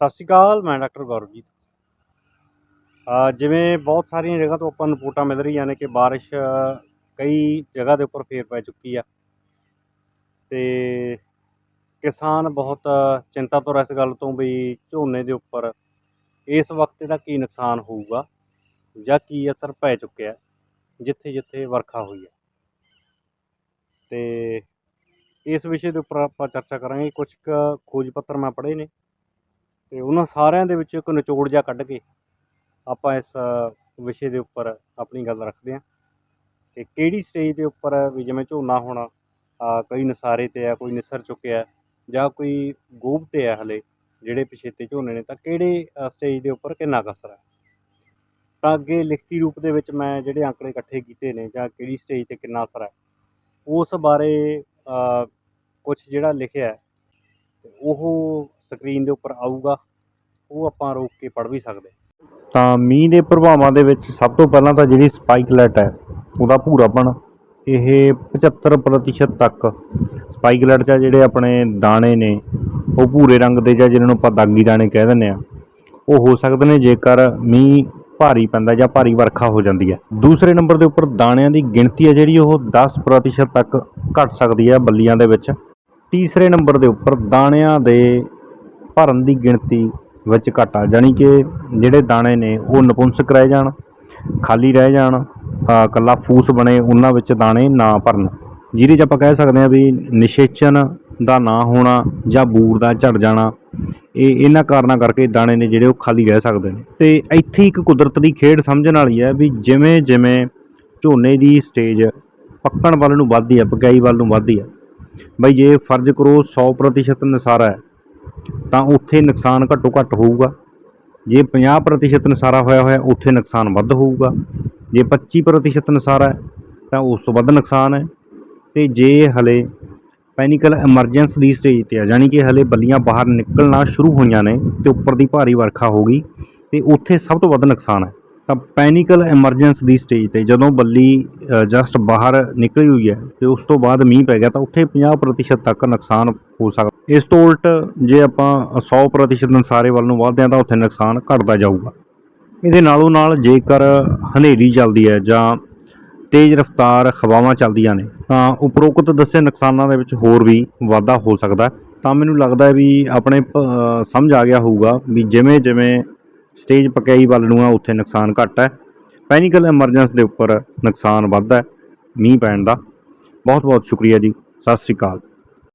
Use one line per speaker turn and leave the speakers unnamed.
ਸਤਿ ਸ਼੍ਰੀ ਅਕਾਲ, ਮੈਂ ਡਾਕਟਰ ਗੌਰਵਜੀਤ। ਜਿਵੇਂ ਬਹੁਤ ਸਾਰੀਆਂ ਜਗ੍ਹਾ ਤੋਂ ਆਪਾਂ ਨੂੰ ਰਿਪੋਰਟਾਂ ਮਿਲ ਰਹੀਆਂ ਨੇ ਕਿ ਬਾਰਿਸ਼ ਕਈ ਜਗ੍ਹਾ ਦੇ ਉੱਪਰ ਫੇਰ ਪੈ ਚੁੱਕੀ ਆ। ਤੇ ਕਿਸਾਨ ਬਹੁਤ ਚਿੰਤਾ ਚਿੰਤਾਤੁਰ ਇਸ ਗੱਲ ਤੋਂ ਵੀ ਝੋਨੇ ਦੇ ਉੱਪਰ ਇਸ ਵਕਤ ਦਾ ਕੀ ਨੁਕਸਾਨ ਹੋਊਗਾ ਜਾਂ ਕੀ ਅਸਰ ਪੈ ਚੁੱਕਿਆ ਜਿੱਥੇ ਜਿੱਥੇ ਵਰਖਾ ਹੋਈ ਹੈ। ਤੇ ਇਸ ਵਿਸ਼ੇ ਦੇ ਉੱਪਰ ਆਪਾਂ ਚਰਚਾ ਕਰਾਂਗੇ। ਕੁਝ ਕੁ ਖੋਜ ਪੱਤਰ ਮੈਂ ਪੜ੍ਹੇ ਨੇ। ਤੇ ਉਹਨਾਂ ਸਾਰਿਆਂ ਦੇ ਵਿੱਚੋਂ ਇੱਕ ਨਿਚੋੜ ਜਿਹਾ ਕੱਢ ਕੇ ਆਪਾਂ ਇਸ ਵਿਸ਼ੇ ਦੇ ਉੱਪਰ ਆਪਣੀ ਗੱਲ ਰੱਖਦੇ ਹਾਂ ਕਿ ਕਿਹੜੀ ਸਟੇਜ ਦੇ ਉੱਪਰ ਵੀ ਜਿਵੇਂ ਝੋਨਾ ਹੋਣਾ ਅ, ਕਈ ਨਸਾਰੇ 'ਤੇ ਆ ਕੋਈ ਨਿਸਰ ਚੁੱਕਿਆ ਜਾਂ ਕੋਈ ਗੋਭ 'ਤੇ ਆ ਹਲੇ ਜਿਹੜੇ ਪਛੇਤੇ ਝੋਨੇ ਨੇ ਤਾਂ ਕਿਹੜੇ ਸਟੇਜ ਦੇ ਉੱਪਰ ਕਿੰਨਾ ਕੁ ਅਸਰ ਹੈ ਤਾਂ ਅੱਗੇ ਲਿਖਤੀ ਰੂਪ ਦੇ ਵਿੱਚ ਮੈਂ ਜਿਹੜੇ ਅੰਕੜੇ ਇਕੱਠੇ ਕੀਤੇ ਨੇ ਜਾਂ ਕਿਹੜੀ ਸਟੇਜ 'ਤੇ ਕਿੰਨਾ ਅਸਰ ਹੈ ਉਸ ਬਾਰੇ ਕੁਝ ਜਿਹੜਾ ਲਿਖਿਆ ਉਹ ਸਕਰੀਨ ਦੇ ਉੱਪਰ ਆਊਗਾ, ਉਹ ਆਪਾਂ ਰੋਕ ਕੇ ਪੜ੍ਹ ਵੀ ਸਕਦੇ। ਤਾਂ ਮੀਂਹ ਦੇ ਪ੍ਰਭਾਵਾਂ ਦੇ ਵਿੱਚ ਸਭ ਤੋਂ ਪਹਿਲਾਂ ਤਾਂ ਜਿਹੜੀ ਸਪਾਈਕਲੈਟ ਹੈ, ਉਹਦਾ ਭੂਰਾਪਣ ਇਹ 75% ਤੱਕ ਸਪਾਈਕਲੈਟ ਜਾਂ ਜਿਹੜੇ ਆਪਣੇ ਦਾਣੇ ਨੇ, ਉਹ ਭੂਰੇ ਰੰਗ ਦੇ ਜਾਂ ਜਿਹਨਾਂ ਨੂੰ ਆਪਾਂ ਦਾਗੀ ਦਾਣੇ ਕਹਿ ਦਿੰਦੇ ਆ ਉਹ ਹੋ ਸਕਦੇ ਨੇ ਜੇਕਰ ਮੀਂਹ ਭਾਰੀ ਪੈਂਦਾ ਜਾਂ ਭਾਰੀ ਵਰਖਾ ਹੋ ਜਾਂਦੀ ਹੈ। ਦੂਸਰੇ ਨੰਬਰ ਦੇ ਉੱਪਰ ਦਾਣਿਆਂ ਦੀ ਗਿਣਤੀ ਹੈ ਜਿਹੜੀ, ਉਹ 10% ਤੱਕ ਘਟ ਸਕਦੀ ਹੈ ਬੱਲੀਆਂ ਦੇ ਵਿੱਚ। ਤੀਸਰੇ ਨੰਬਰ ਦੇ ਉੱਪਰ ਦਾਣਿਆਂ ਦੇ ਭਰਨ ਦੀ ਗਿਣਤੀ ਵਿੱਚ ਘਾਟਾ ਜਾਣੀ ਕਿ ਜਿਹੜੇ ਦਾਣੇ ਨੇ ਉਹ ਨਪੁੰਸਕ ਰਹਿ ਜਾਣ ਖਾਲੀ ਰਹਿ ਜਾਣ ਅ, ਇਕੱਲਾ ਫੂਸ ਬਣੇ ਉਹਨਾਂ ਵਿੱਚ ਦਾਣੇ ਨਾ ਭਰਨ। ਜਿਹਦੇ 'ਚ ਆਪਾਂ ਕਹਿ ਸਕਦੇ ਹਾਂ ਵੀ ਨਿਸ਼ੇਚਨ ਦਾ ਨਾ ਹੋਣਾ ਜਾਂ ਬੂਰ ਦਾ ਝੜ ਜਾਣਾ ਇਹ ਇਹਨਾਂ ਕਾਰਨਾਂ ਕਰਕੇ ਦਾਣੇ ਨੇ ਜਿਹੜੇ ਉਹ ਖਾਲੀ ਰਹਿ ਸਕਦੇ ਨੇ। ਤੇ ਇੱਥੇ ਇੱਕ ਕੁਦਰਤ ਦੀ ਖੇਡ ਸਮਝਣ ਵਾਲੀ ਹੈ ਵੀ ਜਿਵੇਂ ਜਿਵੇਂ ਝੋਨੇ ਦੀ ਸਟੇਜ ਪੱਕਣ ਵੱਲ ਨੂੰ ਵੱਧਦੀ ਹੈ ਪਕਾਈ ਵੱਲ ਨੂੰ ਵੱਧਦੀ ਹੈ। ਬਈ ਜੇ ਫਰਜ਼ ਕਰੋ 100% ਨਸਾਰਾ ਹੈ ਤਾਂ ਉੱਥੇ ਨੁਕਸਾਨ ਘੱਟੋ ਘੱਟ ਹੋਊਗਾ। ਜੇ 50% ਨਸਾਰਾ ਹੋਇਆ ਹੋਇਆ, ਉੱਥੇ ਨੁਕਸਾਨ ਵੱਧ ਹੋਊਗਾ। ਜੇ 25% ਨਸਾਰਾ ਤਾਂ ਉਸ ਤੋਂ ਵੱਧ ਨੁਕਸਾਨ ਹੈ। ਤੇ ਜੇ ਹਲੇ ਪੈਨਿਕਲ ਐਮਰਜੈਂਸ ਦੀ ਸਟੇਜ ਤੇ ਆ ਜਾਣੀ ਕਿ ਹਲੇ ਬੱਲੀਆਂ ਬਾਹਰ ਨਿਕਲਣਾ ਸ਼ੁਰੂ ਹੋਈਆਂ ਨੇ ਤੇ ਉੱਪਰ ਦੀ ਭਾਰੀ ਵਰਖਾ ਹੋ ਗਈ, ਤੇ ਉੱਥੇ ਸਭ ਤੋਂ ਵੱਧ ਨੁਕਸਾਨ ਹੈ। ਤਾਂ ਪੈਨਿਕਲ ਐਮਰਜੈਂਸ ਦੀ ਸਟੇਜ ਤੇ ਜਦੋਂ ਬੱਲੀ ਜਸਟ ਬਾਹਰ ਨਿਕਲੀ ਹੋਈ ਹੈ ਤੇ ਉਸ ਤੋਂ ਬਾਅਦ ਮੀਂਹ ਪੈ ਗਿਆ ਤਾਂ ਉੱਥੇ 50% ਤੱਕ ਨੁਕਸਾਨ ਹੋ ਸਕਦਾ। ਇਸ ਤੋਂ ਉਲਟ ਜੇ ਆਪਾਂ 100% ਨਸਾਰੇ ਵੱਲ ਨੂੰ ਵਧਦੇ ਹਾਂ ਤਾਂ ਉੱਥੇ ਨੁਕਸਾਨ ਘਟਦਾ ਜਾਊਗਾ। ਇਹਦੇ ਨਾਲੋਂ ਨਾਲ ਜੇਕਰ ਹਨੇਰੀ ਚੱਲਦੀ ਹੈ ਜਾਂ ਤੇਜ਼ ਰਫ਼ਤਾਰ ਹਵਾਵਾਂ ਚੱਲਦੀਆਂ ਨੇ ਤਾਂ ਉਪਰੋਕਤ ਦੱਸੇ ਨੁਕਸਾਨਾਂ ਦੇ ਵਿੱਚ ਹੋਰ ਵੀ ਵਾਧਾ ਹੋ ਸਕਦਾ ਤਾਂ ਮੈਨੂੰ ਲੱਗਦਾ ਵੀ ਆਪਣੇ ਪ- ਸਮਝ ਆ ਗਿਆ ਹੋਊਗਾ ਵੀ ਜਿਵੇਂ ਜਿਵੇਂ ਸਟੇਜ ਪਕਾਈ ਵੱਲ ਨੂੰ ਆ, ਉੱਥੇ ਨੁਕਸਾਨ ਘੱਟ ਹੈ। ਪੈਨਿਕਲ ਐਮਰਜੈਂਸ ਦੇ ਉੱਪਰ ਨੁਕਸਾਨ ਵੱਧ ਹੈ ਮੀਂਹ ਪੈਣ ਦਾ। ਬਹੁਤ ਬਹੁਤ ਸ਼ੁਕਰੀਆ ਜੀ। ਸਤਿ ਸ਼੍ਰੀ ਅਕਾਲ।